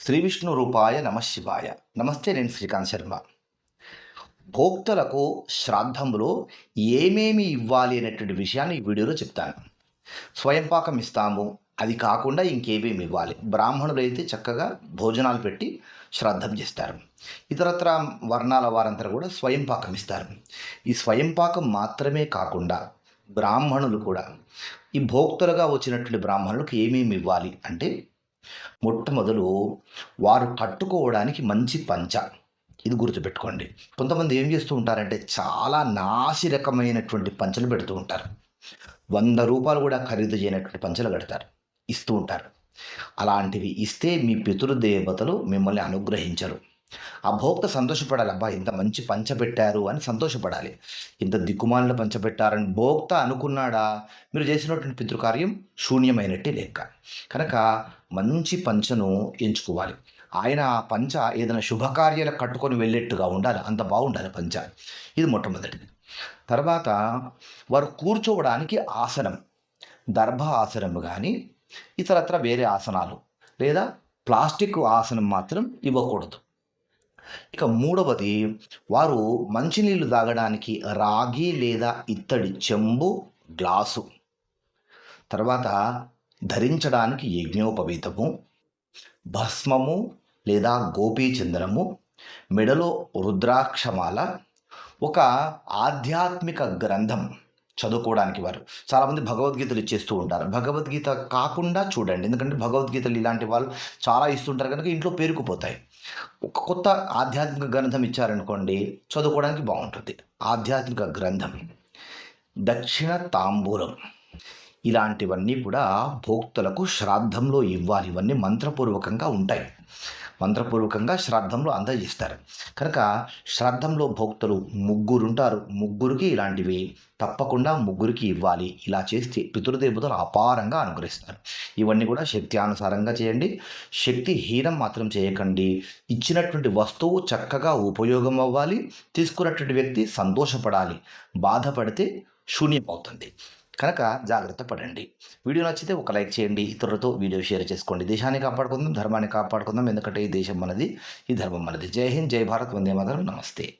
శ్రీ విష్ణు రూపాయ నమశివాయ నమస్తే నేను శ్రీకాంత్ శర్మ. భోక్తలకు శ్రాద్ధంలో ఏమేమి ఇవ్వాలి అనేటువంటి విషయాన్ని ఈ వీడియోలో చెప్తాను. స్వయంపాకం ఇస్తాము. అది కాకుండా ఇంకేమేమి ఇవ్వాలి? బ్రాహ్మణులు అయితే చక్కగా భోజనాలు పెట్టి శ్రాద్ధం చేస్తారు. ఇతరత్ర వర్ణాల వారంతా కూడా స్వయంపాకం ఇస్తారు. ఈ స్వయంపాకం మాత్రమే కాకుండా బ్రాహ్మణులు కూడా ఈ భోక్తలుగా వచ్చినటువంటి బ్రాహ్మణులకు ఏమేమి ఇవ్వాలి అంటే మొట్టమొదలు వారు కట్టుకోవడానికి మంచి పంచ. ఇది గుర్తుపెట్టుకోండి. కొంతమంది ఏం చేస్తూ ఉంటారంటే చాలా నాసి రకమైనటువంటి పంచలు పెడుతూ ఉంటారు. వంద రూపాయలు కూడా ఖరీదు చేయనటువంటి పంచలు కడతారు. ఇస్తూ ఉంటారు. అలాంటివి ఇస్తే మీ పితృదేవతలు మిమ్మల్ని అనుగ్రహించరు. ఆ భోక్త సంతోషపడాలి అబ్బా ఇంత మంచి పంచ పెట్టారు అని సంతోషపడాలి. ఇంత దిక్కుమాలను పంచ పెట్టారని భోక్త అనుకున్నాడా? మీరు చేసినటువంటి పితృకార్యం శూన్యమైనట్టే లెక్క. కనుక మంచి పంచను ఎంచుకోవాలి. ఆయన ఆ పంచ ఏదైనా శుభకార్యాలకు కట్టుకొని వెళ్ళేట్టుగా ఉండాలి. అంత బాగుండాలి పంచ. ఇది మొట్టమొదటిది. తర్వాత వారు కూర్చోవడానికి ఆసనం. దర్భ ఆసనం కానీ ఇతరత్ర వేరే ఆసనాలు. లేదా ప్లాస్టిక్ ఆసనం మాత్రం ఇవ్వకూడదు. ఇక మూడవది వారు మంచినీళ్ళు తాగడానికి రాగి లేదా ఇత్తడి చెంబు గ్లాసు. తర్వాత ధరించడానికి యజ్ఞోపవీతము భస్మము లేదా గోపీచందనము మెడలో రుద్రాక్షమాల ఒక ఆధ్యాత్మిక గ్రంథం. చదువుకోవడానికి వారు. చాలామంది భగవద్గీతలు ఇచ్చేస్తూ ఉంటారు. భగవద్గీత కాకుండా చూడండి. ఎందుకంటే భగవద్గీతలు ఇలాంటి వాళ్ళు చాలా ఇస్తుంటారు. కనుక ఇంట్లో పేరుకుపోతాయి. ఒక కొత్త ఆధ్యాత్మిక గ్రంథం ఇచ్చారనుకోండి చదువుకోవడానికి బాగుంటుంది. ఆధ్యాత్మిక గ్రంథం. దక్షిణ తాంబూలం. ఇలాంటివన్నీ కూడా భోక్తులకు శ్రాద్ధంలో ఇవ్వాలి. ఇవన్నీ మంత్రపూర్వకంగా ఉంటాయి. మంత్రపూర్వకంగా శ్రాద్ధంలో అందజేస్తారు. కనుక శ్రాద్ధంలో భోక్తలు ముగ్గురు ఉంటారు ముగ్గురికి ఇలాంటివి తప్పకుండా ముగ్గురికి ఇవ్వాలి. ఇలా చేస్తే పితృదేవతలు అపారంగా అనుగ్రహిస్తారు. ఇవన్నీ కూడా శక్తి అనుసారంగా చేయండి. శక్తి హీనం మాత్రం చేయకండి. ఇచ్చినటువంటి వస్తువు చక్కగా ఉపయోగం అవ్వాలి తీసుకున్నటువంటి వ్యక్తి సంతోషపడాలి. బాధపడితే శూన్యమవుతుంది. కనుక జాగ్రత్త పడండి. వీడియో నచ్చితే ఒక లైక్ చేయండి. ఇతరులతో వీడియో షేర్ చేసుకోండి. దేశాన్ని కాపాడుకుందాం ధర్మాన్ని కాపాడుకుందాం. ఎందుకంటే ఈ దేశం మనది ఈ ధర్మం మనది. జై హింద్ జై భారత్ వందే మాత్రం. నమస్తే.